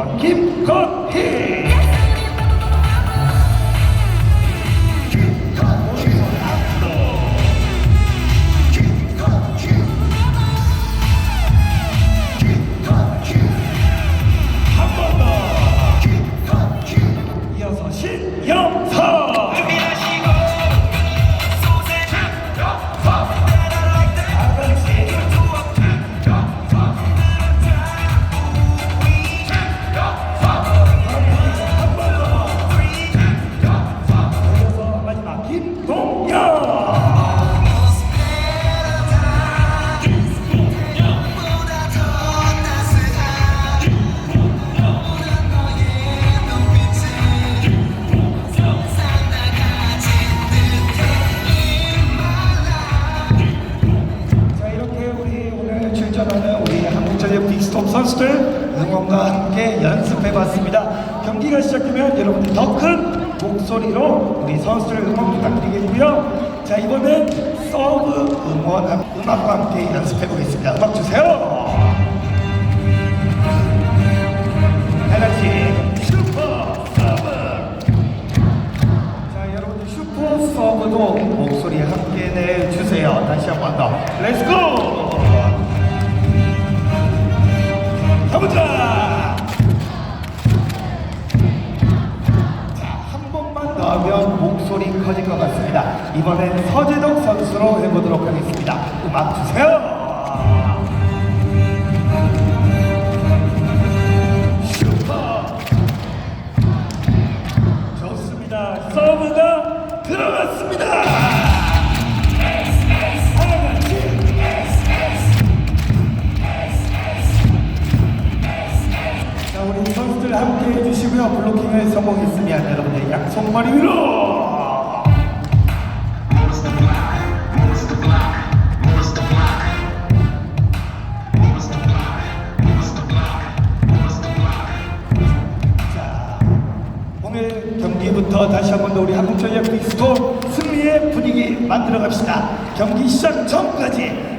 Keep Kim Kok Hee. 선수들 응원과 함께 연습해봤습니다. 경기가 시작되면 여러분들 더 큰 목소리로 우리 선수들 응원 부탁드리겠고요. 자 이번엔 서브 응원 음악과 함께 연습해보겠습니다. 음악 주세요. 다 같이 슈퍼 서브 자 여러분들 슈퍼 서브도 목소리 함께 내주세요 다시 한 번 더 렛츠고 가보자. 자한 번만 더 하면 목소리 커질 것 같습니다. 이번엔 서재덕 선수로 해보도록 하겠습니다. 음악 주세요 선수들 함께 해주시고요. 블로킹을 성공했으면 여러분들 양손머리 위로. 경기부터 다시 한 번 더 우리 한국전력 빅스톱 승리의 분위기 만들어 갑시다. 경기 시작 전까지